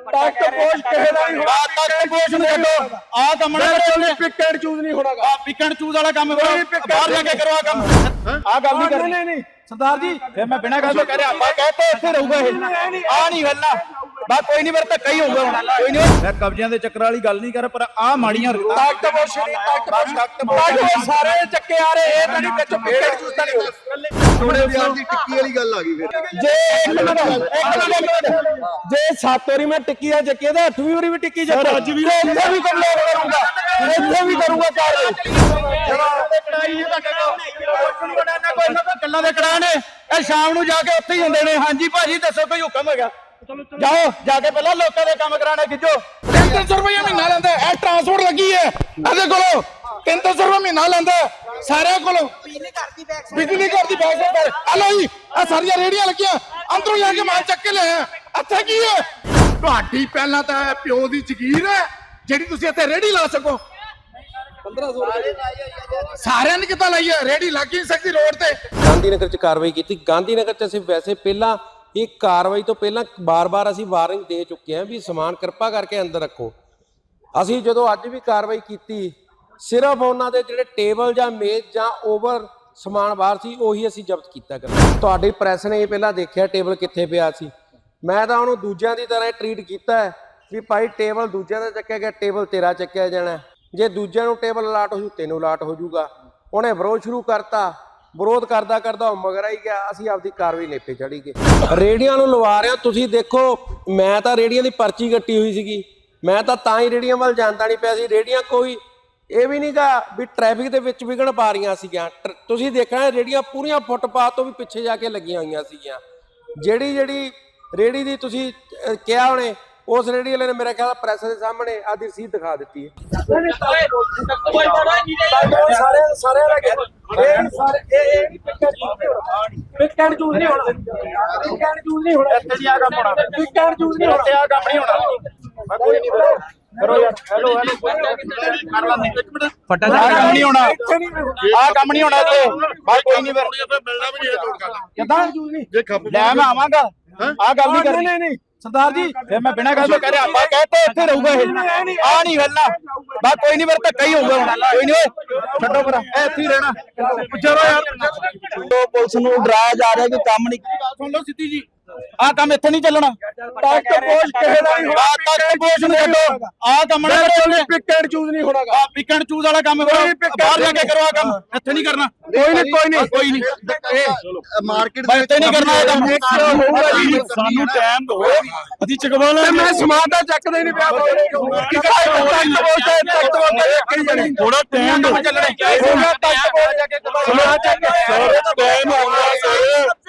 ਤਖਤ ਪੋਸ਼ ਕਿਸੇ ਦਾ ਨਹੀਂ ਹੋਣਾ। ਤਖਤ ਪੋਸ਼ ਨੂੰ ਛੱਡੋ। ਆ ਕੰਮ ਨਾ ਕਰੋ ਪਿਕ ਐਂਡ ਚੂਜ਼ ਨਹੀਂ ਹੋਣਾਗਾ। ਆ ਪਿਕਣ ਚੂਜ਼ ਵਾਲਾ ਕੰਮ ਕਰੋ। ਬਾਹਰ ਜਾ ਕੇ ਕਰੋ ਆ ਕੰਮ। ਆ ਗੱਲ ਨਹੀਂ ਕਰਨੀ। ਨਹੀਂ ਨਹੀਂ। ਸਰਦਾਰ ਜੀ ਫਿਰ ਮੈਂ ਬਿਨਾਂ ਗੱਲ ਤੋਂ ਕਹਿ ਰਿਹਾ ਆਪਾਂ ਕਹਤੇ ਇੱਥੇ ਰਹੂਗਾ ਇਹ। ਆ ਨਹੀਂ ਹਿਲਣਾ। ਬਾ ਕੋਈ ਨਹੀਂ ਫਿਰ ਧੱਕਾ ਹੀ ਹੋਊਗਾ ਹੁਣ। ਕੋਈ ਨਹੀਂ ਮੈਂ ਕਬਜ਼ਿਆਂ ਦੇ ਚੱਕਰ ਵਾਲੀ ਗੱਲ ਨਹੀਂ ਕਰ ਪਰ ਆ ਮਾੜੀਆਂ ਨਹੀਂ ਤਖਤ ਪੋਸ਼ ਤਖਤ ਪੋਸ਼ ਸਾਰੇ ਚੱਕੇ ਆ ਰਹੇ ਇਹ ਤਾਂ ਨਹੀਂ ਵਿੱਚ ਪਿਕ ਐਂਡ ਚੂਜ਼ ਤਾਂ ਨਹੀਂ ਹੋਣਾ ਬਿਆਰ ਦੀ ਟਿੱਕੀ ਵਾਲੀ ਗੱਲ ਆ ਗਈ ਫਿਰ। ਜੇ ਇੱਕ ਮਿੰਟ ਇੱਕ ਮਿੰਟ। ਜੇ ਸੱਤ ਵਾਰੀ ਮੈਂ ਟਿੱਕੀ ਆ ਚੱਕੇ ਤਾਂ ਅੱਠਵੀਂ ਵਾਰੀ ਵੀ ਟਿੱਕੀ ਚੱਕੇ। ਅੱਜ ਵੀ ਇੱਥੇ ਵੀ ਕੰਮ ਕਰੂੰਗਾ। ਇੱਥੇ ਵੀ ਕਰੂੰਗਾ ਕਾਰਵਾਈ ਗੱਲਾਂ ਦੇ ਕੜਾ ਨੇ। ਇਹ ਸ਼ਾਮ ਨੂੰ ਜਾ ਕੇ ਉੱਥੇ ਹੀ ਹੁੰਦੇ ਨੇ। ਹਾਂਜੀ ਭਾਜੀ ਦੱਸੋ ਕੋਈ ਹੁਕਮ ਹੈਗਾ? ਜਾਓ ਜਾ ਕੇ ਪਹਿਲਾਂ ਲੋਕਾਂ ਦੇ ਕੰਮ ਕਰਾਣੇ ਖਿੱਚੋ। 300 ਰੁਪਏ ਮਹੀਨਾ ਲੈਂਦਾ ਹੈ। ਇਹ ਟਰਾਂਸਪੋਰਟ ਲੱਗੀ ਹੈ। ਇਹਦੇ ਕੋਲੋਂ 300 ਰੁਪਏ ਮਹੀਨਾ ਲੈਂਦਾ। ਸਾਰਿਆਂ ਕੋਲੋਂ। ਬਿਜਲੀ ਘਰ ਦੀ ਬੈਕ ਸਾਈਡ ਆ ਲਓ ਜੀ ਆ ਸਾਰੀਆਂ ਰੇੜੀਆਂ ਲੱਗੀਆਂ। ਅੰਦਰੋਂ ਜਾ ਕੇ ਮਾਲ ਚੱਕ ਕੇ ਲੈ ਆ ਇੱਥੇ ਕੀ ਹੈ? ਤੁਹਾਡੀ ਪਹਿਲਾਂ ਤਾਂ ਇਹ ਪਿਓ ਦੀ ਜ਼ਗੀਰ ਹੈ ਜਿਹੜੀ ਤੁਸੀਂ ਇੱਥੇ ਰੇੜੀ ਲਾ ਸਕੋ। 1500 ਸਾਰਿਆਂ ਨੇ ਕਿੱਦਾਂ ਲਾਈ ਹੈ? ਰੇੜੀ ਲੱਗ ਹੀ ਨਹੀਂ ਸਕਦੀ ਰੋਡ ਤੇ। ਗਾਂਧੀਨਗਰ ਚ ਕਾਰਵਾਈ ਕੀਤੀ। ਗਾਂਧੀਨਗਰ ਚ ਅਸੀਂ ਵੈਸੇ ਪਹਿਲਾਂ ਇਹ ਕਾਰਵਾਈ ਤੋਂ ਪਹਿਲਾਂ ਬਾਰ-ਬਾਰ ਅਸੀਂ ਵਾਰਨਿੰਗ ਦੇ ਚੁੱਕੇ ਹਾਂ ਵੀ ਸਮਾਨ ਕਿਰਪਾ ਕਰਕੇ ਅੰਦਰ ਰੱਖੋ। ਅਸੀਂ ਜਦੋਂ ਅੱਜ ਵੀ ਕਾਰਵਾਈ ਕੀਤੀ, ਸਿਰਫ ਉਹਨਾਂ ਦੇ ਜਿਹੜੇ ਟੇਬਲ ਜਾਂ ਮੇਜ਼ ਜਾਂ ਓਵਰ ਸਮਾਨ ਬਾਹਰ ਸੀ, ਉਹੀ ਅਸੀਂ ਜ਼ਬਤ ਕੀਤਾ ਕਰ। ਤੁਹਾਡੀ ਪ੍ਰੈਸ ਨੇ ਇਹ ਪਹਿਲਾਂ ਦੇਖਿਆ ਟੇਬਲ ਕਿੱਥੇ ਪਿਆ ਸੀ। ਮੈਂ ਤਾਂ ਉਹਨੂੰ ਦੂਜਿਆਂ ਦੀ ਤਰ੍ਹਾਂ ਟਰੀਟ ਕੀਤਾ ਹੈ ਵੀ ਭਾਈ ਟੇਬਲ ਦੂਜਿਆਂ ਦਾ ਚੱਕਿਆ ਗਿਆ, ਟੇਬਲ ਤੇਰਾ ਚੱਕਿਆ ਜਾਣਾ ਜੇ ਦੂਜਿਆਂ ਨੂੰ ਟੇਬਲ ਅਲਾਟ ਹੋ ਜੂ, ਤੈਨੂੰ ਅਲਾਟ ਹੋ ਜਾਊਗਾ ਉਹਨੇ ਵਿਰੋਧ ਸ਼ੁਰੂ ਕਰਤਾ। ਵਿਰੋਧ ਕਰਦਾ ਕਰਦਾ ਉਹ ਮਗਰ ਆਈ ਗਿਆ, ਅਸੀਂ ਆਪਦੀ ਕਾਰਵਾਈ ਨੇਪੇ ਚੜੀ ਗਏ। ਰੇੜੀਆਂ ਨੂੰ ਲਵਾ ਰਹੇ ਹੋ ਤੁਸੀਂ, ਦੇਖੋ, ਮੈਂ ਤਾਂ ਰੇੜੀਆਂ ਦੀ ਪਰਚੀ ਕੱਟੀ ਹੋਈ ਸੀਗੀ। ਮੈਂ ਤਾਂ ਤਾਂ ਹੀ ਰੇੜੀਆਂ ਵੱਲ ਜਾਂਦਾ ਨਹੀਂ ਪਿਆ ਸੀ। ਰੇੜੀਆਂ ਕੋਈ, ਇਹ ਵੀ ਨਹੀਂਗਾ ਵੀ ਟ੍ਰੈਫਿਕ ਦੇ ਵਿੱਚ ਵਿਗੜ ਪਾ ਰਹੀਆਂ ਸੀਗੀਆਂ। ਟਰ- ਤੁਸੀਂ ਦੇਖਣਾ ਰੇੜੀਆਂ ਪੂਰੀਆਂ ਫੁੱਟਪਾਥ ਤੋਂ ਵੀ ਪਿੱਛੇ ਜਾ ਕੇ ਲੱਗੀਆਂ ਹੋਈਆਂ ਸੀਗੀਆਂ। ਜਿਹੜੀ ਜਿਹੜੀ ਰੇੜੀ ਦੀ ਤੁਸੀਂ ਕਿਹਾ ਉਹਨੇ ਉਸ ਰੇੜੀ ਵਾਲੇ ਨੇ ਮੇਰੇ ਖਿਆਲ ਪ੍ਰੈਸ ਦੇ ਸਾਹਮਣੇ ਆਦੀ ਰਸੀਦ ਦਿਖਾ ਦਿੱਤੀ ਹੈ। ਸਾਰੇ ਸਾਰੇ ਲੱਗੇ ਇਹ ਸਾਰੇ ਇਹ ਇਹ ਪਿਕ ਐਂਡ ਚੂਜ਼ ਨਹੀਂ ਹੋਣਾ। ਪਿਕ ਐਂਡ ਚੂਜ਼ ਨਹੀਂ ਹੋਣਾ। ਇੱਥੇ ਨਹੀਂ ਆ ਕੰਮ ਹੋਣਾ। ਪਿਕ ਐਂਡ ਚੂਜ਼ ਨਹੀਂ ਹੋਣਾ। ਇੱਥੇ ਆ ਕੰਮ ਨਹੀਂ ਹੋਣਾ। ਮੈਂ ਕੋਈ ਨਹੀਂ ਕਰੋ ਕਰੋ ਯਾਰ। Hello hello. ਕਰ ਲਾਂ ਇੱਕ ਮਿੰਟ। ਫਟਾ ਜਾ ਕੰਮ ਨਹੀਂ ਹੋਣਾ। ਇੱਥੇ ਨਹੀਂ ਆ ਕੰਮ ਨਹੀਂ ਹੋਣਾ ਇੱਥੇ। ਬਸ ਕੋਈ ਨਹੀਂ ਫਿਰ। ਮਿਲਣਾ ਵੀ ਨਹੀਂ ਤੋੜ ਕਰਦਾ ਕਿਦਾਂ? ਜੇ ਖੱਪ ਲੈ ਮੈਂ ਆਵਾਂਗਾ। ਆ ਗੱਲ ਨਹੀਂ ਕਰਨੀ। ਨਹੀਂ ਨਹੀਂ। ਸਰਦਾਰ ਜੀ ਫਿਰ ਮੈਂ ਬਿਨਾਂ ਗੱਲ ਤੋਂ ਕਹਿ ਰਿਹਾ ਆਪਾਂ ਕਹਤੇ ਇੱਥੇ ਰਹੂਗਾ ਇਹ। ਆ ਨਹੀਂ ਹਿਲਣਾ। ਬਸ ਕੋਈ ਨਹੀਂ ਫਿਰ ਧੱਕਾ ਹੀ ਹੋਊਗਾ ਹੁਣ। ਕੋਈ ਨਹੀਂ ਓਏ ਛੱਡੋ ਪਰ ਇੱਥੇ ਹੀ ਰਹਿਣਾ। ਚਲੋ ਯਾਰ। ਪੁਲਿਸ ਨੂੰ ਡਰਾਇਆ ਜਾ ਰਿਹਾ ਕਿ ਕੰਮ ਨਹੀਂ ਸੁਣ ਲਓ ਸਿੱਧੀ ਜੀ ਆ ਕੰਮ ਇੱਥੇ ਨਹੀਂ ਚੱਲਣਾ। ਤਖਤ ਪੋਸ਼ ਕਿਸੇ ਦਾ ਨਹੀਂ ਹੋਣਾ ਆ ਤਖਤ ਪੋਸ਼ ਨੂੰ ਛੱਡੋ। ਆ ਕੰਮ ਨਾ ਕਰੋ ਪਿਕ ਐਂਡ ਚੂਜ਼ ਨਹੀਂ ਹੋਣਾਗਾ। ਆ ਪਿਕਣ ਚੂਜ਼ ਵਾਲਾ ਕੰਮ ਕਰੋ। ਬਾਹਰ ਜਾ ਕੇ ਕਰੋ ਆ ਕੰਮ। ਇੱਥੇ ਨਹੀਂ ਕਰਨਾ। ਕੋਈ ਨਹੀਂ ਕੋਈ ਨਹੀਂ। ਕੋਈ ਨਹੀਂ ਮਾਰਕੀਟ ਬਸ ਇੱਥੇ ਨਹੀਂ ਕਰਨਾ ਇਹ ਕੰਮ। ਹੋਊਗਾ ਜੀ ਸਾਨੂੰ ਟਾਈਮ ਦਿਓ। ਅਸੀਂ ਚਕਵਾ ਤੇ ਮੈਂ ਸਮਾਨ ਦਾ ਚੱਕਦਾ ਹੀ ਨਹੀਂ ਪਿਆ। ਤਖਤ ਪੋਸ਼ ਤੇ ਤਖਤ ਪੋਸ਼ ਤੇ ਥੋੜਾ ਟਾਈਮ ਦਿਓ। ਹੋਗਾ ਤਖਤ ਪੋਸ਼ ਜਾ ਕੇ ਸਰ ਟਾਈਮ ਆਉਂਦਾ। ਸਰ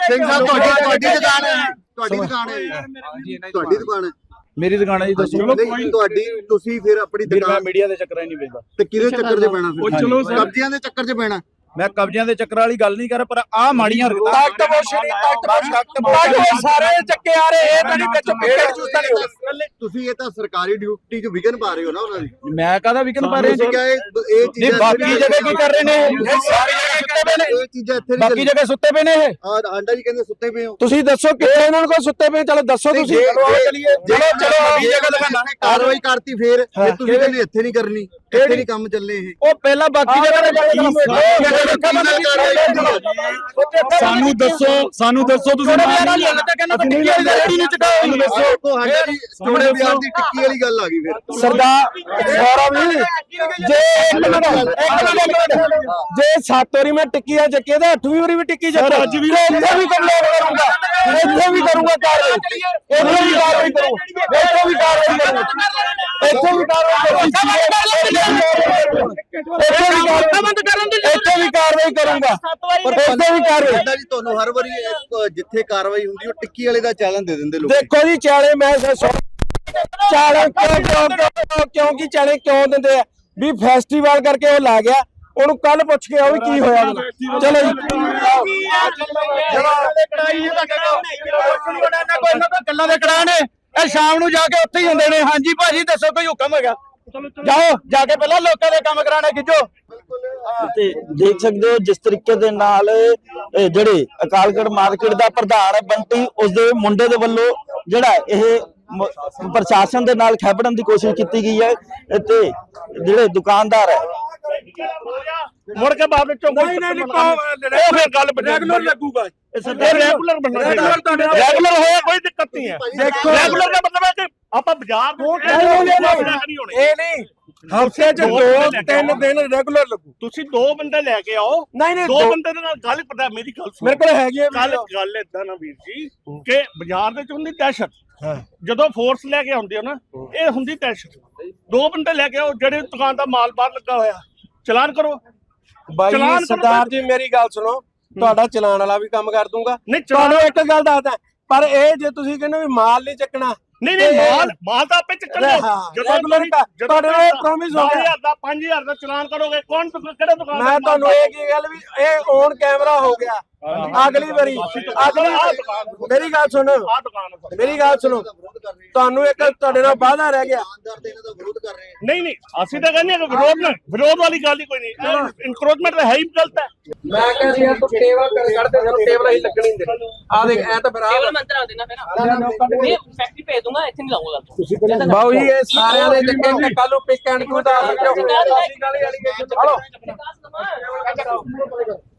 ਸਿੰਘ ਸਾਹਿਬ ਤੁਹਾਡੀ ਤੁਹਾਡੀ ਦੁਕਾਨ ਹੈ। ਤੁਹਾਡੀ ਦੁਕਾਨ ਹੈ। ਤੁਹਾਡੀ ਦੁਕਾਨ ਹੈ। ਮੇਰੀ ਦੁਕਾਨ ਹੈ ਜੀ ਦੱਸੋ। ਨਹੀਂ ਤੁਹਾਡੀ ਤੁਸੀਂ ਫਿਰ ਆਪਣੀ ਵੀਰ ਮੈਂ ਦੁਕਾਨ ਮੀਡੀਆ ਦੇ ਚੱਕਰਾਂ ਨਹੀਂ ਵੇਚਦਾ ਤੇ ਕਿਹਦੇ ਚੱਕਰ 'ਚ ਪੈਣਾ ਫਿਰ? ਚਲੋ ਸਰ। ਕਬਜ਼ਿਆਂ ਦੇ ਚੱਕਰ 'ਚ ਪੈਣਾ। ਮੈਂ ਕਬਜ਼ਿਆਂ ਦੇ ਚੱਕਰ ਵਾਲੀ ਗੱਲ ਨਹੀਂ ਕਰ ਪਰ ਆ ਮਾੜੀਆਂ ਪੋਸ਼ ਤਖਤ ਪੋਸ਼ ਸਾਰੇ ਚੱਕੇ ਆ ਰਹੇ ਇਹ ਤਾਂ ਨਹੀਂ ਵਿੱਚ ਚੂਜ਼ ਤਾਂ ਨਹੀਂ ਤੁਸੀਂ ਇਹ ਤਾਂ ਸਰਕਾਰੀ ਡਿਊਟੀ 'ਚ ਵਿਗਨ ਪਾ ਰਹੇ ਹੋ ਨਾ ਉਹਨਾਂ ਦੀ। ਮੈਂ ਕਾਹਦਾ ਵਿਕਨ ਪਾ ਰਿਹਾ? ਜੀ ਕਿਹਾ ਇਹ ਇਹ ਨਹੀਂ ਚੀਜ਼ਾਂ ਬਾਕੀ ਜਗ੍ਹਾ ਕੀ ਕਰ ਰਹੇ ਨੇ ਸਾਰੀ ਜਗ੍ਹਾ ਸੁੱਤੇ ਪਏ ਨੇ? ਇਹ ਚੀਜ਼ਾਂ ਇੱਥੇ ਬਾਕੀ ਨਹੀਂ ਜਗ੍ਹਾ ਸੁੱਤੇ ਪਏ ਨੇ ਇਹ? ਆ ਆਂਡਾ ਜੀ ਕਹਿੰਦੇ ਸੁੱਤੇ ਪਏ ਹੋ। ਤੁਸੀਂ ਦੱਸੋ ਕਿੱਥੇ ਇਹਨਾਂ ਕੋਲ ਸੁੱਤੇ ਪਏ? ਚਲੋ ਦੱਸੋ ਤੁਸੀਂ ਚਲੋ ਚਲੀਏ। ਚਲੋ ਚਲੋ ਅਗਲੀ ਜਗ੍ਹਾ ਦਿਖਾਣਾ ਕਾਰਵਾਈ ਕਰਤੀ ਫੇਰ ਜੇ ਤੁਸੀਂ ਕਹਿੰਦੇ ਇੱਥੇ ਨਹੀਂ ਕਰਨੀ। ਇੱਥੇ ਨਹੀਂ ਕੰਮ ਚੱਲੇ ਇਹ। ਉਹ ਪਹਿਲਾਂ ਬਾਕੀ ਜਗ੍ਹਾ ਸਾਨੂੰ ਦੱਸੋ ਸਾਨੂੰ ਦੱਸੋ ਤੁਸੀਂ ਬਿਆਨਾਂ ਲਿਆਉਣਾ ਤਾਂ ਕਹਿੰਦਾ ਮੈਂ ਟਿੱਕੀ ਵਾਲੀ ਦਾ ਰੇੜੀ ਨਹੀਂ ਚਕਾਓ। ਦੱਸੋ। ਤੁਹਾਡੇ ਜੀ ਸਟੋਰੇ ਬਿਆਰ ਦੀ ਟਿੱਕੀ ਵਾਲੀ ਗੱਲ ਆ ਗਈ ਫਿਰ। ਸਰਦਾਰ ਗੌਰਵ ਜੀ ਜੇ ਇੱਕ ਮਿੰਟ ਇੱਕ ਮਿੰਟ ਇੱਕ ਮਿੰਟ। ਜੇ ਸੱਤ ਵਾਰੀ ਮੈਂ ਟਿੱਕੀ ਆ ਚੱਕੀ ਤਾਂ ਅੱਠਵੀਂ ਵਾਰੀ ਵੀ ਟਿੱਕੀ ਚੱਕ। ਅੱਜ ਵੀ ਇੱਥੇ ਵੀ ਕੰਮ ਕਰੂੰਗਾ ਇੱਥੇ ਵੀ ਕਰੂੰਗਾ ਕਾਰਵਾਈ ਇੱਥੇ ਵੀ ਕਾਰਵਾਈ ਕਰੂੰਗਾ ਇੱਥੇ ਵੀ ਕਾਰਵਾਈ ਕਰੂੰਗਾ ਇੱਥੇ ਵੀ ਕਾਰਵਾਈ ਕਰੂੰਗਾ। ਇੱਥੇ ਵੀ ਕਾਰਵਾਈ ਇੱਥੇ ਵੀ ਕਾਰਵਾਈ ਕਰੂੰਗਾ। ਪਰ ਇੱਥੇ ਵੀ ਕਾਰਵਾਈ ਜੀ ਤੁਹਾਨੂੰ ਹਰ ਵਾਰੀ ਜਿੱਥੇ ਕਾਰਵਾਈ ਹੁੰਦੀ ਉਹ ਟਿੱਕੀ ਵਾਲੇ ਦਾ ਚਾਲਨ ਦੇ ਦਿੰਦੇ ਲੋਕ। ਦੇਖੋ ਜੀ ਚਾਲੇ ਮੈਂ ਚਾਲੇ ਕਿਉਂ ਕਿਉਂ ਕਿਉਂ ਕਿਉਂਕਿ ਚਾਲੇ ਕਿਉਂ ਦਿੰਦੇ ਆ? ਵੀ ਫੈਸਟੀਵਲ ਕਰਕੇ ਉਹ ਲਾ ਗਿਆ। ਉਹਨੂੰ ਕੱਲ ਪੁੱਛ ਕੇ ਆਓ ਵੀ ਕੀ ਹੋਇਆ ਉਹਨੂੰ। ਚਲੋ ਜੀ। ਗੱਲਾਂ ਦੇ ਕੜਾ ਨੇ ਇਹ ਸ਼ਾਮ ਨੂੰ ਜਾ ਕੇ ਉੱਥੇ ਹੀ ਹੁੰਦੇ ਨੇ। ਹਾਂਜੀ ਭਾਜੀ ਦੱਸੋ ਕੋਈ ਹੁਕਮ ਹੈਗਾ? ਜਾਓ ਜਾ ਕੇ ਪਹਿਲਾਂ ਲੋਕਾਂ ਦੇ ਕੰਮ ਕਰਾਣੇ ਖਿੱਚੋ ਤੇ ਦੇਖ ਸਕਦੇ ਹੋ ਜਿਸ ਤਰੀਕੇ ਦੇ ਨਾਲ ਇਹ ਜਿਹੜੇ ਅਕਾਲਗੜ ਮਾਰਕੀਟ ਦਾ ਪ੍ਰਧਾਨ ਹੈ ਬੰਟੀ ਉਸਦੇ ਮੁੰਡੇ ਦੇ ਵੱਲੋਂ ਜਿਹੜਾ ਇਹ ਮ- ਪ੍ਰਸ਼ਾਸਨ ਦੇ ਨਾਲ ਖੈਬੜਨ ਦੀ ਕੋਸ਼ਿਸ਼ ਕੀਤੀ ਗਈ ਹੈ। ਤੇ ਜਿਹੜੇ ਦੁਕਾਨਦਾਰ ਹੈ ਮੁੜ ਕੇ ਬਾਅਦ ਵਿੱਚੋਂ ਨਹੀਂ ਨਹੀਂ ਉਹ ਫਿਰ ਗੱਲ ਰੈਗੂਲਰ ਲੱਗੂਗਾ। ਇਹ ਰੈਗੂਲਰ ਬਣਨਾ ਰੈਗੂਲਰ ਹੋਇਆ ਕੋਈ ਦਿੱਕਤ ਨਹੀਂ ਹੈ। ਦੇਖੋ ਰੈਗੂਲਰ ਦਾ ਮਤਲਬ ਹੈ ਕਿ ਆਪਾਂ ਬਾਜ਼ਾਰ ਨਹੀਂ ਹੋਣੇ। ਇਹ ਨਹੀਂ। ਹਫ਼ਤੇ ਚ ਦੋ ਤਿੰਨ ਦਿਨ ਰੈਗੂਲਰ ਲੱਗੂ। ਤੁਸੀਂ ਦੋ ਬੰਦੇ ਲੈ ਕੇ ਆਓ। ਨਹੀਂ ਨਹੀਂ ਦੋ ਬੰਦੇ ਦੇ ਨਾਲ ਗੱਲ ਪਤਾ ਮੇਰੀ ਗੱਲ ਸੁਣੋ। ਮੇਰੇ ਕੋਲ ਹੈਗੀ ਹੈ ਗੱਲ। ਗੱਲ ਏਦਾਂ ਨਾ ਵੀਰ ਜੀ ਕਿ ਬਾਜ਼ਾਰ ਦੇ ਚ ਹੁੰਦੀ ਦਹਿਸ਼ਤ। ਜਦੋਂ ਫੋਰਸ ਲੈ ਕੇ ਆਉਂਦੇ ਹੋ ਨਾ ਇਹ ਹੁੰਦੀ ਦਹਿਸ਼ਤ ਦੋ ਬੰਦੇ ਲੈ ਕੇ ਆਓ ਜਿਹੜੇ ਦੁਕਾਨ ਦਾ ਮਾਲ ਬਾਹਰ ਲੱਗਾ ਹੋਇਆ। ਚਲਾਨ ਕਰੋ। ਬਾਈ ਚਲਾਨ ਕਰੋ ਸਰਦਾਰ ਜੀ ਮੇਰੀ ਗੱਲ ਸੁਣੋ। ਤੁਹਾਡਾ ਚਲਾਨ ਵਾਲਾ ਵੀ ਕੰਮ ਕਰ ਦੂੰਗਾ। ਨਹੀਂ ਚਲਾਨ ਤੁਹਾਨੂੰ ਇੱਕ ਗੱਲ ਦੱਸਦਾ ਪਰ ਇਹ ਜੇ ਤੁਸੀਂ ਕਹਿੰਦੇ ਵੀ ਮਾਲ ਨਹੀਂ ਚੱਕਣਾ ਨਹੀਂ ਨਹੀਂ ਤੇ- ਮਾਲ ਮਾਲ ਤਾਂ ਆਪੇ ਚੱਕਣ ਹਾਂ, regular ਤੁਹਾਡੇ ਨਾਲ promise ਹੋ ਗਿਆ। 10,000 ਦਾ 5000 ਦਾ ਚਲਾਨ ਕਰੋਗੇ ਕੌਣ ਕਿਹੜਾ ਦੁਕਾਨ ਮੈਂ ਤੁਹਾਨੂੰ ਇਹ ਕੀ ਗੱਲ ਵੀ ਇਹ ਔਨ ਕੈਮਰਾ ਹੋ ਗਿਆ। ਅਗਲੀ ਵਾਰੀ ਅਗਲੀ ਮੇਰੀ ਗੱਲ ਸੁਣੋ। ਮੇਰੀ ਗੱਲ ਸੁਣੋ। ਤੁਹਾਨੂੰ ਇੱਕ ਤੁਹਾਡੇ ਨਾਲ ਵਾਅਦਾ ਰਹਿ ਗਿਆ। ਨਹੀਂ ਨਹੀਂ ਅਸੀਂ ਤਾਂ ਕਹਿੰਦੇ ਹਾਂ ਵਿਰੋਧ ਨਾ ਵਿਰੋਧ ਵਾਲੀ ਗੱਲ ਹੀ ਕੋਈ ਨਹੀਂ। ਇਨਕਰੋਚਮੈਂਟ ਤਾਂ ਹੈ ਹੀ ਗਲਤ ਮੈਂ ਕਹਿੰਦੀ ਯਾਰ ਤੂੰ ਟੇਵਾ ਕਰ ਕੱਢਦੇ ਸਾਨੂੰ ਟੇਵਾ ਹੀ ਲੱਗਣੀ ਹੁੰਦੀ ਆ ਦੇਖ ਐ ਤਾਂ ਫਿਰ ਆ ਟੇਵਾ ਮੰਤਰ ਆ ਦੇਣਾ ਫਿਰ। ਨਹੀਂ ਫੈਕਟਰੀ ਭੇਜ ਦੂੰਗਾ ਇੱਥੇ ਨਹੀਂ ਲਾਉਂਗਾ ਤੁਸੀਂ ਪਹਿਲਾਂ ਬਾਉ ਜੀ ਇਹ ਸਾਰਿਆਂ ਦੇ ਚੱਕੇ ਤੇ ਪਿਕ ਐਂਡ ਕਿਉਂ ਦਾ ਸਕਦੇ ਹੋ। ਹਲੋ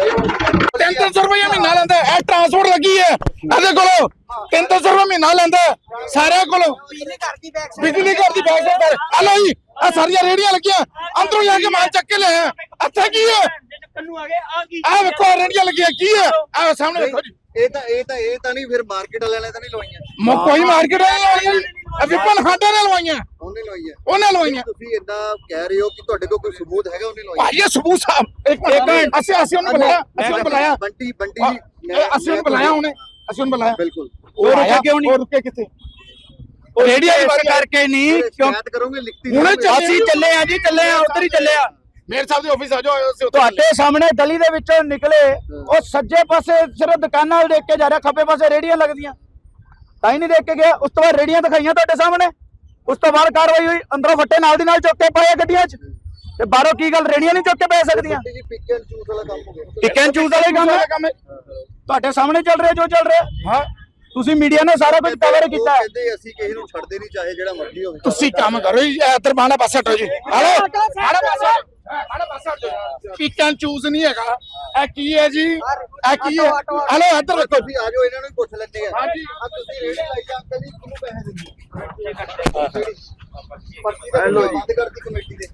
300 ਰੁਪਏ ਮਹੀਨਾ ਲੈਂਦਾ ਇਹ ਟਰਾਂਸਪੋਰਟ ਲੱਗੀ ਹੈ। ਇਹਦੇ ਕੋਲ 300 ਰੁਪਏ ਮਹੀਨਾ ਲੈਂਦਾ ਸਾਰਿਆਂ ਕੋਲ। ਬਿਜਲੀ ਘਰ ਦੀ ਬੈਗ ਸਰ ਹਲੋ ਜੀ ਆ ਸਾਰੀਆਂ ਰੇੜੀਆਂ ਲੱਗੀਆਂ। ਅੰਦਰੋਂ ਜਾ ਕੇ ਮਾਲ ਚੱਕ ਕੇ ਲਿਆ ਇੱਥੇ ਕੀ ਹੈ? ਆ ਵੇਖੋ ਰੇੜੀਆਂ ਲੱਗੀਆਂ। ਕੀ ਹੈ? ਆ ਸਾਹਮਣੇ ਵੇਖੋ ਜੀ। ਇਹ ਤਾਂ ਇਹ ਤਾਂ ਇਹ ਤਾਂ ਨਹੀਂ ਫਿਰ ਮਾਰਕੀਟ ਵਾਲਿਆਂ ਨੇ ਤਾਂ ਨਹੀਂ ਲਵਾਈਆਂ। ਕੋਈ ਮਾਰਕੀਟ ਵਾਲਿਆਂ ਨੇ ਆ ਵਿਪਨ ਹਾਂਡੇ ਨੇ ਲਵਾਈਆਂ। ਉਹਨੇ ਲਵਾਈ ਹੈ ਉਹਨੇ ਲਵਾਈਆਂ। ਤੁਸੀਂ ਇਦਾਂ ਕਹਿ ਰਹੇ ਹੋ ਕਿ ਤੁਹਾਡੇ ਕੋਲ ਕੋਈ ਸਬੂਤ ਹੈਗਾ ਉਹਨੇ ਲਵਾਈ ਭਾਈ ਇਹ ਸਬੂਤ ਸਾਹਿਬ ਇੱਕ ਮਿੰਟ ਅਸੀਂ ਅਸੀਂ ਉਹਨੂੰ ਬੁਲਾਇਆ ਅਸੀਂ ਉਹਨੂੰ ਬੁਲਾਇਆ। ਬੰਟੀ ਬੰਟੀ ਇਹ ਅਸੀਂ ਉਹਨੂੰ ਬੁਲਾਇਆ ਉਹਨੇ ਅਸੀਂ ਉਹਨੂੰ ਬੁਲਾਇਆ। ਬਿਲਕੁਲ। ਉਹ ਰੁਕੇ ਕਿਉਂ ਨਹੀਂ? ਉਹ ਰੁਕੇ ਕਿੱਥੇ? ਉਹ ਦੀ ਬਾਰੇ ਕਰਕੇ ਨਹੀਂ ਸ਼ਿਕਾਇਤ ਕਰੋਗੇ ਲਿਖਤੀ। ਅਸੀਂ ਚੱਲੇ ਆ ਜੀ ਚੱਲੇ ਆ ਉਧਰ ਹੀ ਚੱਲੇ ਆ। ਮੇਰ ਸਾਹਿਬ ਦੇ ਆਫਿਸ ਆ ਜਾਓ ਤੁਹਾਡੇ ਸਾਹਮਣੇ ਗਲੀ ਦੇ ਵਿੱਚੋਂ ਨਿਕਲੇ ਉਹ ਸੱਜੇ ਪਾਸੇ ਸਿਰਫ ਦੁਕਾਨਾਂ ਵੱਲ ਦੇਖ ਕੇ ਜਾ ਰਿਹਾ ਖੱਬੇ ਪਾਸੇ ਰੇੜੀਆਂ ਲੱਗਦੀਆਂ। ਤਾਂ ਹੀ ਨਹੀਂ ਦੇਖ ਕੇ ਗਿਆ। ਉਸ ਤੋਂ ਬਾਅਦ ਰੇੜੀਆਂ ਦਿਖਾਈਆਂ ਤੁਹਾਡੇ ਸਾਹਮਣੇ। ਉਸ ਤੋਂ ਬਾਅਦ ਕਾਰਵਾਈ ਹੋਈ। ਅੰਦਰੋਂ ਫੱਟੇ ਨਾਲ ਦੀ ਨਾਲ ਚੁੱਕ ਕੇ ਪਏ ਆ ਗੱਡੀਆਂ 'ਚ। ਤੇ ਬਾਹਰੋਂ ਕੀ ਗੱਲ ਰੇੜੀਆਂ ਨਹੀਂ ਚੁੱਕ ਕੇ ਪੈ ਸਕਦੀਆਂ ਪਿਕ ਐਂਡ ਚੂਜ਼ ਵਾਲਾ ਕੰਮ ਹੋ ਗਿਆ। ਪਿਕ ਐਂਡ ਚੂਜ਼ ਵਾਲੇ ਕੰਮ ਹੈ। ਤੁਹਾਡੇ ਸਾਹਮਣੇ ਚੱਲ ਰਿਹਾ ਜੋ ਚੱਲ ਰਿਹਾ। ਹਾਂ। ਤੁਸੀਂ ਮੀਡੀਆ ਨੇ ਸਾਰਾ ਕੁਝ ਕਵਰ ਕੀਤਾ। ਕਹਿੰਦੇ ਅਸੀਂ ਕਿਸੇ ਨੂੰ ਛੱਡਦੇ ਨਹੀਂ ਚਾਹੇ ਜਿਹੜਾ ਮਰਜ਼ੀ ਹੋਵੇ। ਤੁਸੀਂ ਕੰਮ ਕਰੋ ਜੀ। ਇੱਧਰ ਬਾਣਾ ਪਾਸੇ ਹਟੋ ਜੀ। ਹਲੋ। ਬਾਣਾ ਪਾਸੇ। ਬਾਣਾ ਪਾਸੇ ਹਟੋ ਪਿਕ ਐਂਡ ਚੂਜ਼ ਨਹੀਂ ਹੈਗਾ। ਇਹ ਕੀ ਹੈ ਜੀ? ਇਹ ਕੀ ਹੈ? ਹਲੋ ਇੱਧਰ ਤੁਸੀਂ ਆ ਜਾਓ ਇਹਨਾਂ ਨੂੰ ਹੀ ਪੁੱਛ ਲੈਂਦੇ ਆ। ਹਾਂਜੀ। ਆ ਤੁਸੀਂ ਰੇੜੀ ਲਾਈ ਆ ਅੰਕਲ ਜੀ ਕਿਹਨੂੰ ਪੈਸੇ ਦਿੰਦੇ ਪਰਚੀ ਦਾ ਬੰਦ ਕਰਤੀ ਕਮੇਟੀ ਦੇ।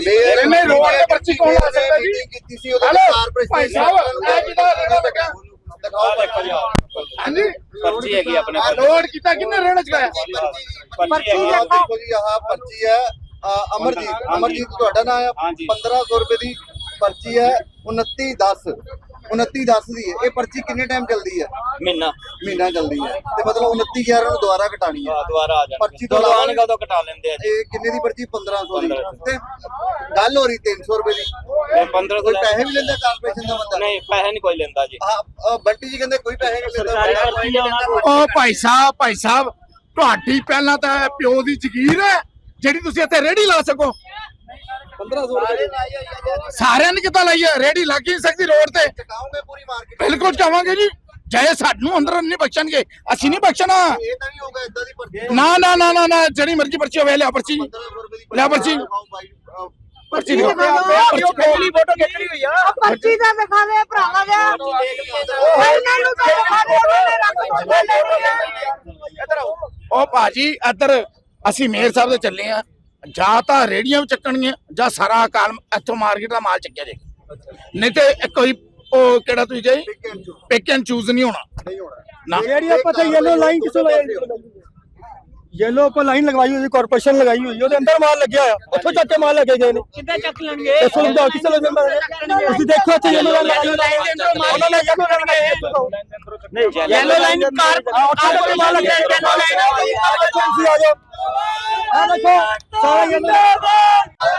ਜੀ ਨਹੀਂ, ਰੋਡ ਤੇ ਪਰਚੀ ਕੌਣ ਲਾ ਸਕਦਾ ਜੀ? ਕੀਤੀ ਸੀ ਉਹਦੇ ਹਲੋ, ਕਾਰਪੋਰੇਸ਼ਨ ਭਾਈ ਸਾਹਿਬ, ਇਹ ਕਿਹਦਾ ਰੇੜਾ ਲੱਗਾ? ਦਿਖਾਓ ਪਰਚੀ। ਹਾਂਜੀ। ਪਰਚੀ ਹੈਗੀ ਆਪਣੇ ਆ ਲੋਡ ਕੀਤਾ ਕਿੰਨੇ ਰੇੜ ਚ ਗਿਆ? ਪਰਚੀ ਦੇਖੋ ਜੀ ਆਹ ਪਰਚੀ ਹੈ। ਅਮਰਜੀਤ ਅਮਰਜੀਤ ਤੁਹਾਡਾ ਨਾਮ ਹੈ ਹਾਂਜੀ। 1500 ਰੁਪਏ ਦੀ ਪਰਚੀ ਹੈ। 29 10 29 10 ਦੀ ਹੈ। ਇਹ ਪਰਚੀ ਕਿੰਨੇ ਟਾਈਮ ਚੱਲਦੀ ਹੈ? ਮਹੀਨਾ। ਮਹੀਨਾ ਚੱਲਦੀ ਹੈ। ਤੇ ਮਤਲਬ 29 11 ਨੂੰ ਦੁਬਾਰਾ ਕਟਾਣੀ ਹੈ। ਦੁਬਾਰਾ ਆ ਜਾਣਾ ਪਰਚੀ ਤੋਂ ਇਲਾਵਾ ਆਣਗਾ ਉਦੋਂ ਕਟਾ ਲੈਂਦੇ ਆ ਜੀ? ਇਹ ਕਿੰਨੇ ਦੀ ਪਰਚੀ? 1500 ਦੀ। ਤੇ ਗੱਲ ਹੋ ਰਹੀ 300 ਰੁਪਏ ਦੀ। ਇਹ 15 ਕੋਈ ਪੈਸੇ ਵੀ ਲੈਂਦਾ ਕਾਰਪੋਰੇਸ਼ਨ ਦਾ ਬੰਦਾ? ਨਹੀਂ ਪੈਸੇ ਨਹੀਂ ਕੋਈ ਲੈਂਦਾ ਜੀ। ਆਹ ਬੰਟੀ ਜੀ ਕਹਿੰਦੇ ਕੋਈ ਪੈਸੇ ਨਹੀਂ ਲੈਂਦਾ। ਓ ਭਾਈ ਸਾਹਿਬ ਭਾਈ ਸਾਹਿਬ ਤੁਹਾਡੀ ਪਹਿਲਾਂ ਤਾਂ ਪਿਓ ਦੀ ਜ਼ਗੀਰ ਹੈ ਜਿਹੜੀ ਤੁਸੀਂ ਇੱਥੇ ਰੇੜੀ ਲਾ ਸਕੋ। 1500 ਰੁਪਏ। ਸਾਰਿਆਂ ਨੇ ਕਿੱਦਾਂ ਲਾਈ ਹੈ ਰੇੜੀ ਲੱਗ ਹੀ ਨਹੀਂ ਸਕਦੀ ਰੋਡ ਤੇ। ਚਕਾਉਂਗੇ ਪੂਰੀ ਮਾਰਕੀਟ ਬਿਲਕੁਲ ਚਾਹਾਂਗੇ ਜੀ। ਜੇ ਸਾਨੂੰ ਅੰਦਰ ਨਹੀਂ ਬਖਸ਼ਣਗੇ ਅਸੀਂ ਨਹੀਂ ਬਖਸ਼ਣਾ। ਇਹ ਤਾਂ ਨਹੀਂ ਹੋਗਾ ਇਦਾਂ ਦੀ ਪਰਚੀ ਨਾ ਨਾ ਨਾ ਨਾ ਨਾ ਜਿਹੜੀ ਮਰਜ਼ੀ ਪਰਚੀ ਹੋਵੇ ਲਿਆ ਪਰਚੀ 1500 ਰੁਪਏ ਦੀ ਲੈ ਪਰਚੀ। ਪਰਚੀ ਦਿਖਾਓ ਪਹਿਲੀ ਫੋਟੋ ਖਿੱਚਣੀ ਹੋਈ ਆ। ਪਰਚੀ ਦਾ ਦਿਖਾ ਦੇ ਭਰਾਵਾ ਜਾ। ਇਹਨਾਂ ਨੂੰ ਤਾਂ ਦਿਖਾ ਦੇ ਉਹਨਾਂ ਉਹ ਭਾਜੀ ਇੱਧਰ ਅਸੀਂ ਮੇਰ ਸਾਹਿਬ ਦੇ ਚੱਲੇ ਆ। ਜਾਂ ਤਾਂ ਰੇੜੀਆਂ ਵੀ ਚੱਕਣਗੀਆਂ ਜਾਂ ਸਾਰਾ ਕਾਲ ਇੱਥੋਂ ਮਾਰਕੀਟ ਦਾ ਮਾਲ ਚੱਕਿਆ ਜਾਏਗਾ। ਨਹੀਂ ਤੇ ਕੋਈ ਉਹ ਕਿਹੜਾ ਤੁਸੀਂ choose, ਪਿਕ ਐਂਡ ਚੂਜ਼ ਨਹੀਂ ਹੋਣਾ। ਨਹੀਂ ਹੋਣਾ। ਨਾ। ਜਿਹੜੀ ਆਪਾਂ ਤਾਂ line ਕਿੱਥੋਂ ਲਾਈ? ਯੈਲੋ ਉੱਪਰ ਲਾਈਨ ਲਗਵਾਈ ਹੋਈ ਕਾਰਪੋਰੇਸ਼ਨ ਲਗਾਈ ਹੋਈ ਉਹਦੇ ਅੰਦਰ ਮਾਲ ਲੱਗਿਆ ਆ ਉੱਥੋਂ ਚੱਕ ਕੇ ਮਾਲ ਲੈ ਕੇ ਗਏ ਨੇ। ਕਿੱਦਾਂ ਚੱਕ ਲੈਣਗੇ? ਇਸ ਨੂੰ ਦਾ ਕਿਸੇ ਲੱਗਦਾ ਤੁਸੀਂ ਦੇਖੋ ਇੱਥੇ ਯੈਲੋ ਲਾਈਨ ਉਹਨਾਂ ਨੇ ਯੈਲੋ ਲਾਈਨ ਨਹੀਂ Yellow line ਕਾਰ- ਕਾਰ ਤੇ ਮਾਲ ਲੱਗਿਆ ਯੈਲੋ ਲਾਈਨ ਤੁਸੀਂ ਆ ਜਾਓ। ਆ ਦੇਖੋ ਸਾਰਾ ਯੈਲੋ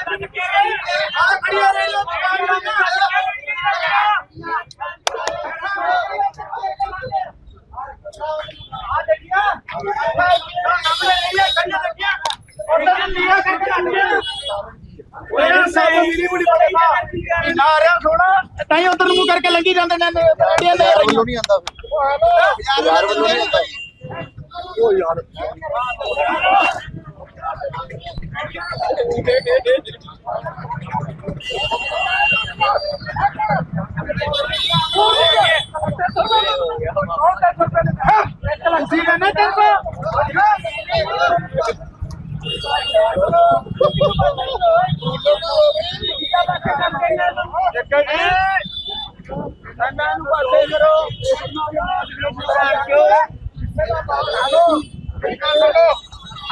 ਨਾ ਆ ਰਿਹਾ ਸੋਣਾ ਤਾਂ ਹੀ ਉਧਰ ਨੂੰ ਮੂੰਹ ਕਰਕੇ ਲੰਗੀ ਜਾਂਦੇ ਨੇ ਰੇੜੀਆਂ ਦੇ ਵੱਲੋਂ ਨਹੀਂ ਆਂਦਾ ਫਿਰ ਯਾਰ ਵੱਲੋਂ ਨਹੀਂ ਆਂਦਾ ਉਹ ਯਾਰ ਤੁਸੀਂ ਕਹਿੰਦੇ ਤੈਨੂੰ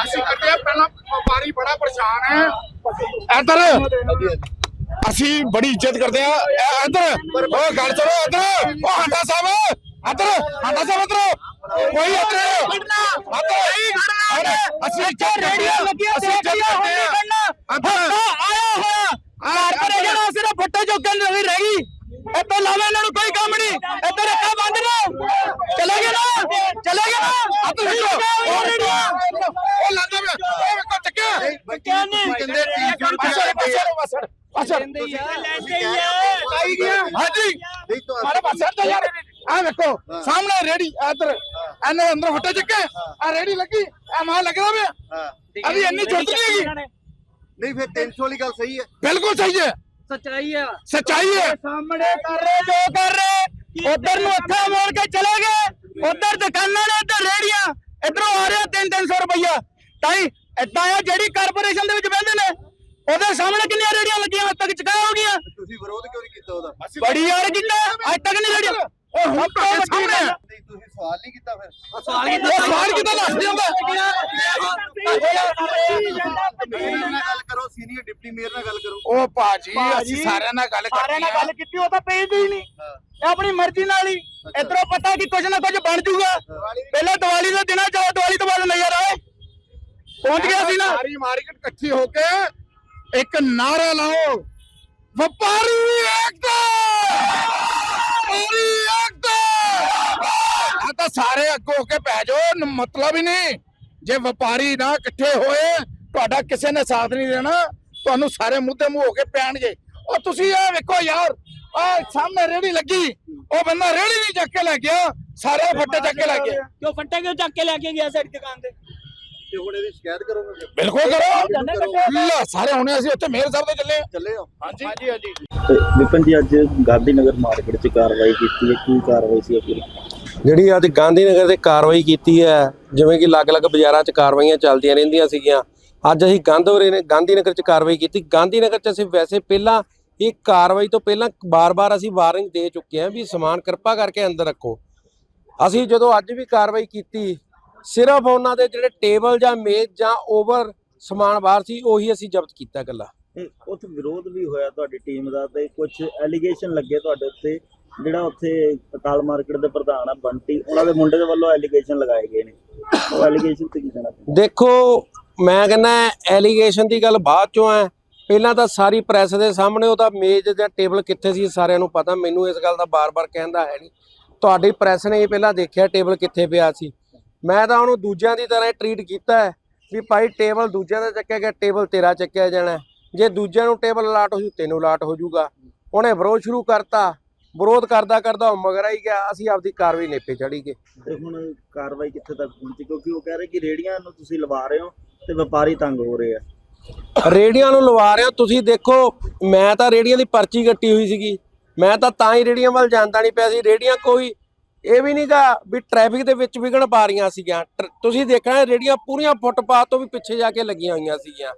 ਅਸੀਂ ਕੱਟਿਆ ਪਹਿਲਾਂ ਵਪਾਰੀ ਬੜਾ ਪਰੇਸ਼ਾਨ ਹੈ ਇੱਧਰ ਅਸੀਂ ਬੜੀ ਇੱਜ਼ਤ ਕਰਦੇ ਆ। ਇੱਧਰ। ਉਹ ਗੱਲ ਸੁਣੋ ਇੱਧਰ। ਉਹ ਹਾਂਡਾ ਸਾਹਿਬ ਇੱਧਰ। ਹਾਂਡਾ ਸਾਹਿਬ ਇੱਧਰ। ਕੋਈ ਇੱਧਰ ਇੱਧਰ ਅਸੀਂ ਇੱਥੇ ਰੇਡੀਓ ਲੱਗੀਆਂ ਅਸੀਂ ਇੱਜ਼ਤ ਕਰਦੇ ਆ। ਆਇਆ ਹੋਇਆ। ਕਾਰਪੋਰੇਸ਼ਨ ਉਹ ਸਿਰਫ ਫੱਟੇ ਚੁੱਕਣ ਦੀ ਰਹਿ ਗਈ। ਇੱਥੇ ਲਾਵੇ ਇਹਨਾਂ ਨੂੰ ਕੋਈ ਕੰਮ ਨਹੀਂ। ਇੱਧਰ ਰੱਖਾ ਬੰਦ ਨਾ। ਚਲੇ ਗਏ ਨਾ ਚਲੇ ਗਏ ਨਾ। ਆ ਤੁਸੀਂ ਉਹ ਰੇਡੀਓ ਉਹ ਲਾਂਦਾ ਮੈਂ ਉਹ ਵੇਖੋ ਚੱਕਿਆ। ਕਹਿੰਦੇ ਅਸਰ ਆਈ ਗਿਆ। ਹਾਂਜੀ। ਨਹੀਂ ਤਾਂ ਮਾਰੇ ਪਾਸੇ ਜਾ ਯਾਰ। ਆ ਵੇਖੋ ਸਾਹਮਣੇ ਰੇੜੀ ਇੱਧਰ। ਇਹਨੇ ਅੰਦਰ ਫੱਟੇ ਚੱਕੇ। ਆ ਰੇੜੀ ਲੱਗੀ। ਆ ਮਾਲ ਲੱਗਦਾ ਪਿਆ। ਹਾਂ। ਅਭੀ ਇੰਨੀ ਜ਼ਰੂਰਤ ਨਹੀਂ ਹੈਗੀ। ਨਹੀਂ ਫਿਰ 300 ਵਾਲੀ ਗੱਲ ਸਹੀ ਹੈ। ਬਿਲਕੁਲ ਸਹੀ ਹੈ। ਸੱਚਾਈ ਆ। ਸੱਚਾਈ ਹੈ ਸਾਹਮਣੇ ਕਰ ਰਹੇ ਜੋ ਕਰ ਰਹੇ ਉਧਰ ਨੂੰ ਅੱਖਾਂ ਮੋੜ ਕੇ ਚਲੇ ਗਏ। ਉਧਰ ਦੁਕਾਨਾਂ ਨੇ ਇੱਧਰ ਰੇੜੀਆਂ। ਇਧਰੋਂ ਆ ਰਿਹਾ 3-300 ਰੁਪਈਆ। ਤਾਈ ਏਦਾਂ ਆ ਜਿਹੜੀ ਕਾਰਪੋਰੇਸ਼ਨ ਦੇ ਵਿੱਚ ਬਹਿੰਦੇ ਨੇ ਉਹਦੇ ਸਾਹਮਣੇ ਕਿੰਨੀਆਂ ਰੇੜੀਆਂ ਲੱਗੀਆਂ ਅੱਜ ਤੱਕ ਚੁਕਾ ਹੋ ਗਈਆਂ। ਤੁਸੀਂ ਵਿਰੋਧ ਕਿਉਂ ਨਹੀਂ ਕੀਤਾ ਉਹਦਾ? ਬੜੀ ਯਾਰ ਕੀਤਾ ਅੱਜ ਤੱਕ ਨਹੀਂ ਰੇੜੀਆਂ। ਉਹ ਹੁਣ ਤੁਹਾਡੇ ਸਾਹਮਣੇ ਹੈ। ਨਹੀਂ ਤੁਸੀਂ ਸਵਾਲ ਨਹੀਂ ਕੀਤਾ ਫਿਰ। ਉਹ ਸਵਾਲ ਕਿਦਾਂ ਦੱਸ। ਜਾਂਦਾ ਮੇਅਰ ਨਾਲ ਗੱਲ ਕਰੋ ਸੀਨੀਅਰ ਡਿਪਟੀ ਮੇਅਰ ਨਾਲ ਗੱਲ ਕਰੋ ਉਹ ਭਾਜੀ ਅਸੀਂ ਸਾਰਿਆਂ ਨਾਲ ਗੱਲ ਸਾਰਿਆਂ ਨਾਲ ਕਰਦੇ ਗੱਲ ਕੀਤੀ ਉਹ ਤਾਂ ਪੇਜਦੀ ਹੀ ਨਹੀਂ। ਇਹ ਆਪਣੀ ਮਰਜ਼ੀ ਨਾਲ ਹੀ। ਇਧਰੋਂ ਪਤਾ ਕਿ ਕੁਝ ਨਾ ਕੁਝ ਬਣ ਜੂਗਾ। ਪਹਿਲਾਂ ਦੀਵਾਲੀ ਦੇ ਦਿਨਾਂ ਚ ਦੀਵਾਲੀ ਤੋਂ ਬਾਅਦ ਨਜ਼ਰ ਆਏ ਪਹੁੰਚ ਗਿਆ ਸੀ ਨਾ। ਸਾਰੀ ਮਾਰਕੀਟ ਇਕੱਠੀ ਹੋ ਕੇ ਇੱਕ ਨਾਰਾ ਲਾਓ। ਵਪਾਰੀ ਏਕਤਾ ਵਪਾਰੀ ਏਕਤਾ ਆ ਤਾਂ ਸਾਰੇ ਅੱਗੋਂ ਹੋ ਕੇ ਪੈ ਜਾਓ ਨ- ਮਤਲਬ ਹੀ ਨਹੀਂ। ਜੇ ਵਪਾਰੀ ਨਾ ਇਕੱਠੇ ਹੋਏ ਤੁਹਾਡਾ ਕਿਸੇ ਨੇ ਸਾਥ ਨਹੀਂ ਦੇਣਾ ਤੁਹਾਨੂੰ ਸਾਰੇ ਮੁੱਦੇ ਮੂੰਹ ਹੋ ਕੇ ਪੈਣਗੇ। ਉਹ ਤੁਸੀਂ ਇਹ ਵੇਖੋ ਯਾਰ ਆ ਸਾਹਮਣੇ ਰੇੜੀ ਲੱਗੀ ਉਹ ਬੰਦਾ ਰੇੜੀ ਨਹੀਂ ਚੱਕ ਕੇ ਲੈ ਗਿਆ ਸਾਰੇ ਫੱਟੇ ਚੱਕ ਕੇ ਲੈ ਗਏ ਕਿਉਂ ਫੱਟੇ ਕਿਉਂ ਚੱਕ ਕੇ ਲੈ ਕੇ ਗਿਆ ਸਾਡੀ ਦੁਕਾਨ ਤੇ? ਤੇ ਹੁਣ ਇਹਦੀ ਸ਼ਿਕਾਇਤ ਕਰੋਗੇ? ਬਿਲਕੁਲ ਕਰੋ। ਲੈ ਸਾਰੇ ਹੁਣੇ ਅਸੀਂ ਉੱਥੇ ਮੇਰ ਸਾਹਿਬ ਦੇ ਚੱਲੇ ਆ ਚੱਲੇ ਹਾਂਜੀ। ਹਾਂਜੀ ਹਾਂਜੀ। ਤੇ ਵਿਪਨ ਜੀ ਅੱਜ ਗਾਂਧੀ ਨਗਰ ਮਾਰਕੀਟ 'ਚ ਕਾਰਵਾਈ ਕੀਤੀ ਹੈ ਕੀ ਕਾਰਵਾਈ ਸੀ ਇਹ ਪੂਰੀ ਜਿਹੜੀ ਅੱਜ ਗਾਂਧੀ ਤੇ ਕਾਰਵਾਈ ਕੀਤੀ ਹੈ, ਜਿਵੇਂ ਕਿ ਅਲੱਗ-ਅਲੱਗ ਬਾਜ਼ਾਰਾਂ 'ਚ ਕਾਰਵਾਈਆਂ ਚੱਲਦੀਆਂ ਰਹਿੰਦੀਆਂ ਸੀਗੀਆਂ, ਅੱਜ ਅਸੀਂ ਗਾਂਧੀਨਗਰ ਨੇ ਗਾਂਧੀ 'ਚ ਕਾਰਵਾਈ ਕੀਤੀ। ਗਾਂਧੀ 'ਚ ਅਸੀਂ ਵੈਸੇ ਪਹਿਲਾਂ ਇਹ ਕਾਰਵਾਈ ਤੋਂ ਪਹਿਲਾਂ ਬਾਰ-ਬਾਰ ਅਸੀਂ ਵਾਰਨਿੰਗ ਦੇ ਚੁੱਕੇ ਹਾਂ ਵੀ ਸਮਾਨ ਕਿਰਪਾ ਕਰਕੇ ਅੰਦਰ ਰੱਖੋ। ਅਸੀਂ ਜਦੋਂ ਅੱਜ ਵੀ ਕਾਰਵਾਈ ਕੀਤੀ, ਸਿਰਫ ਉਹਨਾਂ ਦੇ ਜਿਹੜੇ ਟੇਬਲ ਜਾਂ ਮੇਜ਼ ਜਾਂ ਓਵਰ ਸਮਾਨ ਬਾਹਰ ਸੀ, ਉਹੀ ਅਸੀਂ ਜ਼ਬਤ ਕੀਤਾ ਇਕੱਲਾ। ਇਹ ਉੱਥੇ ਵਿਰੋਧ ਵੀ ਹੋਇਆ ਤੁਹਾਡੀ ਟੀਮ ਦਾ ਤੇ ਕੁਝ ਐਲੀਗੇਸ਼ਨ ਲੱਗੇ ਤੁਹਾਡੇ ਉੱਤੇ? ਜਿਹੜਾ ਉੱਥੇ ਅਕਾਲ ਮਾਰਕੀਟ ਦੇ ਪ੍ਰਧਾਨ ਆ, ਬੰਟੀ, ਉਹਨਾਂ ਦੇ ਮੁੰਡੇ ਦੇ ਵੱਲੋਂ ਐਲੀਗੇਸ਼ਨ ਲਗਾਏ ਗਏ ਨੇ। ਉਹ ਐਲੀਗੇਸ਼ਨ ਤੇ ਕੀ ਕਹਿਣਾ ਦੇਖੋ, ਮੈਂ ਕਹਿੰਦਾ ਐਲੀਗੇਸ਼ਨ ਦੀ ਗੱਲ ਬਾਅਦ ਚੋਂ ਹੈ। ਪਹਿਲਾਂ ਤਾਂ ਸਾਰੀ ਪ੍ਰੈਸ ਦੇ ਸਾਹਮਣੇ ਉਹਦਾ ਮੇਜ਼ ਜਾਂ ਟੇਬਲ ਕਿੱਥੇ ਸੀ ਸਾਰਿਆਂ ਨੂੰ ਪਤਾ। ਮੈਨੂੰ ਇਸ ਗੱਲ ਦਾ ਬਾਰ-ਬਾਰ ਕਹਿੰਦਾ ਹੈ ਨਹੀਂ। ਤੁਹਾਡੀ ਪ੍ਰੈਸ ਨੇ ਹੀ ਪਹਿਲਾਂ ਦੇਖਿਆ ਟੇਬਲ ਕਿੱਥੇ ਪਿਆ ਸੀ। ਮੈਂ ਤਾਂ ਉਹਨੂੰ ਦੂਜਿਆਂ ਦੀ ਤਰ੍ਹਾਂ ਟ੍ਰੀਟ ਕੀਤਾ ਵੀ ਭਾਈ ਟੇਬਲ ਦੂਜਿਆਂ ਦਾ ਚੱਕਿਆ ਗਿਆ ਟੇਬਲ ਤੇਰਾ ਚੱਕਿਆ ਜਾਣਾ ਜੇ ਦੂਜਿਆਂ ਨੂੰ ਟੇਬਲ ਅਲਾਟ ਹੋ ਜੂ, ਤੈਨੂੰ ਅਲਾਟ ਹੋ ਜਾਊਗਾ ਉਹਨੇ ਵਿਰੋਧ ਸ਼ੁਰੂ ਕਰਤਾ। ਵਿਰੋਧ ਕਰਦਾ ਕਰਦਾ ਉਹ ਮਗਰ ਆਈ ਗਿਆ ਅਸੀਂ ਆਪਦੀ ਕਾਰਵਾਈ ਨੇਪੇ ਚੜੀ ਗਏ। ਤੇ ਹੁਣ ਕਾਰਵਾਈ ਕਿੱਥੇ ਤੱਕ ਪਹੁੰਚੀ? ਕਿਉਂਕਿ ਉਹ ਕਹਿ ਰਹੇ ਕਿ ਰੇੜੀਆਂ ਨੂੰ ਤੁਸੀਂ ਲਵਾ ਰਹੇ ਹੋ ਤੇ ਵਪਾਰੀ ਤੰਗ ਹੋ ਰਹੇ ਆ। ਰੇੜੀਆਂ ਨੂੰ ਲਵਾ ਰਹੇ ਹੋ ਤੁਸੀਂ ਦੇਖੋ ਮੈਂ ਤਾਂ ਰੇੜੀਆਂ ਦੀ ਪਰਚੀ ਕੱਟੀ ਹੋਈ ਸੀਗੀ। ਮੈਂ ਤਾਂ ਤਾਂ ਹੀ ਰੇੜੀਆਂ ਵੱਲ ਜਾਂਦਾ ਨਹੀਂ ਪਿਆ ਸੀ। ਰੇੜੀਆਂ ਕੋਈ ਇਹ ਵੀ ਨਹੀਂਗਾ ਵੀ ਟ੍ਰੈਫਿਕ ਦੇ ਵਿੱਚ ਵਿਗਣ ਪਾ ਰਹੀਆਂ ਸੀਗੀਆਂ। ਤੁਸੀਂ ਦੇਖਣਾ ਰੇੜੀਆਂ ਪੂਰੀਆਂ ਫੁੱਟਪਾਥ ਤੋਂ ਵੀ ਪਿੱਛੇ ਜਾ ਕੇ ਲੱਗੀਆਂ ਹੋਈਆਂ ਸੀਗੀਆਂ।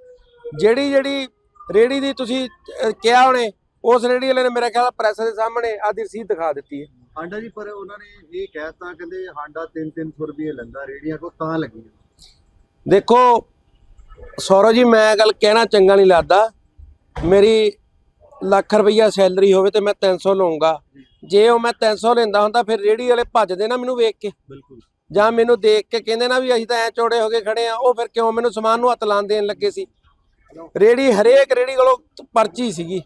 ਜਿਹੜੀ ਜਿਹੜੀ ਰੇੜੀ ਦੀ ਤੁਸੀਂ ਕਿਹਾ ਉਹਨੇ ਉਸ ਰੇੜੀ ਵਾਲੇ ਨੇ ਮੇਰਾ ਖਿਆਲ ਪ੍ਰੈਸ ਦੇ ਸਾਹਮਣੇ ਆਦੀ ਰਸੀਦ ਦਿਖਾ ਦਿੱਤੀ ਹੈ। ਹਾਂਡਾ ਜੀ ਪਰ ਉਹਨਾਂ ਨੇ ਇਹ ਕਹਿਤਾ ਕਹਿੰਦੇ ਹਾਂਡਾ 3-300 ਰੁਪਏ ਲੈਂਦਾ ਰੇੜੀਆਂ ਕੋ ਤਾਂ ਲੱਗੀਆਂ ਦੇਖੋ ਸੌਰਵ ਜੀ ਮੈਂ ਗੱਲ ਕਹਿਣਾ ਚੰਗਾ ਨਹੀਂ ਲੱਗਦਾ। ਮੇਰੀ ਲੱਖ ਰੁਪਈਆ ਸੈਲਰੀ ਹੋਵੇ ਤੇ ਮੈਂ 300 ਲਵਾਂਗਾ ਜੇ ਉਹ ਮੈਂ 300 ਲੈਂਦਾ ਹੁੰਦਾ ਫਿਰ ਰੇੜੀ ਵਾਲੇ ਭੱਜਦੇ ਨਾ ਮੈਨੂੰ ਵੇਖ ਕੇ। ਬਿਲਕੁਲ। ਜਾਂ ਮੈਨੂੰ ਦੇਖ ਕੇ ਕਹਿੰਦੇ ਨਾ ਵੀ ਅਸੀਂ ਤਾਂ ਐ ਚੌੜੇ ਹੋ ਕੇ ਖੜੇ ਆ ਉਹ ਫਿਰ ਕਿਉਂ ਮੈਨੂੰ ਸਮਾਨ ਨੂੰ ਹੱਥ ਲਾਣ ਦੇਣ ਲੱਗੇ ਸੀ? ਰੇੜੀ ਹਰੇਕ ਰੇੜੀ ਕੋਲੋਂ ਪਰਚੀ ਸੀਗੀ।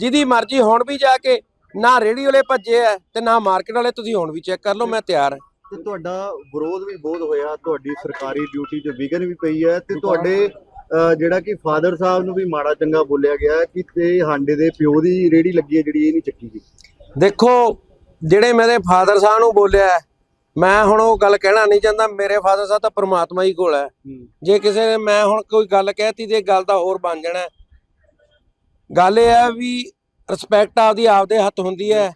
ਜਿਹਦੀ ਮਰਜ਼ੀ ਹੁਣ ਵੀ ਜਾ ਕੇ ਨਾ ਰੇੜੀ ਵਾਲੇ ਭੱਜੇ ਆ ਤੇ ਨਾ ਮਾਰਕੀਟ ਵਾਲੇ ਤੁਸੀਂ ਹੁਣ ਵੀ ਚੈੱਕ ਕਰ ਲਓ ਮੈਂ ਤਿਆਰ ਹਾਂ ਤੇ ਤੁਹਾਡਾ ਵਿਰੋਧ ਵੀ ਬਹੁਤ ਹੋਇਆ ਤੁਹਾਡੀ ਸਰਕਾਰੀ ਡਿਊਟੀ 'ਚ ਵਿਗਨ ਵੀ ਪਈ ਹੈ ਤੇ ਤੁਹਾਡੇ ਜਿਹੜਾ ਕਿ ਫਾਦਰ ਸਾਹਿਬ ਨੂੰ ਵੀ ਮਾੜਾ ਚੰਗਾ ਬੋਲਿਆ ਗਿਆ ਕਿ ਤੇ ਹਾਂਡੇ ਦੇ ਪਿਓ ਦੀ ਰੇੜੀ ਲੱਗੀ ਹੈ ਜਿਹੜੀ ਇਹ ਨਹੀਂ ਚੱਕੀ ਗਈ। ਦੇਖੋ ਜਿਹੜੇ ਮੇਰੇ ਫਾਦਰ ਸਾਹਿਬ ਨੂੰ ਬੋਲਿਆ ਮੈਂ ਹੁਣ ਉਹ ਗੱਲ ਕਹਿਣਾ ਨਹੀਂ ਚਾਹੁੰਦਾ ਮੇਰੇ ਫਾਦਰ ਸਾਹਿਬ ਤਾਂ ਪ੍ਰਮਾਤਮਾ ਹੀ ਕੋਲ ਹੈ। ਜੇ ਕਿਸੇ ਨੇ ਮੈਂ ਹੁਣ ਕੋਈ ਗੱਲ ਕਹਿਤੀ ਤੇ ਗੱਲ ਦਾ ਹੋਰ ਬਣ ਜਾਣਾ। ਗੱਲ ਇਹ ਹੈ ਵੀ ਰਿਸਪੈਕਟ ਆਪਦੀ ਆਪਦੇ ਹੱਥ ਹੁੰਦੀ ਹੈ।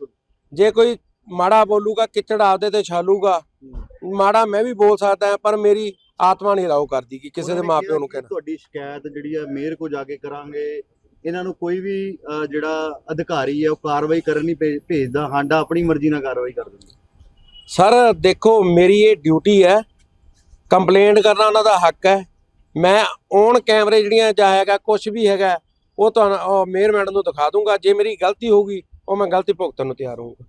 ਜੇ ਕੋਈ ਮਾੜਾ ਬੋਲੂਗਾ ਕਿਚੜ ਆਪਦੇ ਤੇ ਛਾਲੂਗਾ ਮਾੜਾ ਮੈਂ ਵੀ ਬੋਲ ਸਕਦਾ ਹਾਂ, ਪਰ ਮੇਰੀ ਆਤਮਾ ਨਹੀਂ ਰਾਉ ਕਰਦੀ ਕਿ ਕਿਸੇ ਦੇ ਮਾਪਿਓ ਨੂੰ ਕਹਿਣਾ। ਤੁਹਾਡੀ ਸ਼ਿਕਾਇਤ ਜਿਹੜੀ ਹੈ ਮੇਅਰ ਕੋ ਜਾ ਕੇ ਕਰਾਂਗੇ। ਇਹਨਾਂ ਨੂੰ ਕੋਈ ਵੀ ਜਿਹੜਾ ਅਧਿਕਾਰੀ ਹੈ ਉਹ ਕਾਰਵਾਈ ਕਰਨ ਨਹੀਂ ਭੇਜਦਾ। ਹਾਂਡਾ ਆਪਣੀ ਮਰਜ਼ੀ ਨਾਲ ਕਾਰਵਾਈ ਕਰ ਦਿੰਦਾ। ਸਰ ਦੇਖੋ ਮੇਰੀ ਇਹ ਡਿਊਟੀ ਹੈ। ਕੰਪਲੇਂਟ ਕਰਨਾ ਉਹਨਾਂ ਦਾ ਹੱਕ ਹੈ। ਮੈਂ ਔਨ ਕੈਮਰੇ ਜਿਹੜੀਆਂ ਜਾਂ ਹੈਗਾ ਕੁਝ ਵੀ ਹੈਗਾ ਉਹ ਤੁਹਾਨੂੰ ਮੇਅਰ ਮੈਡਮ ਨੂੰ ਦਿਖਾ ਦੂੰਗਾ। ਜੇ ਮੇਰੀ ਗਲਤੀ ਹੋਊਗੀ ਉਹ ਮੈਂ ਗਲਤੀ ਭੁਗਤਣ ਨੂੰ ਤਿਆਰ ਹੋਊਂਗਾ।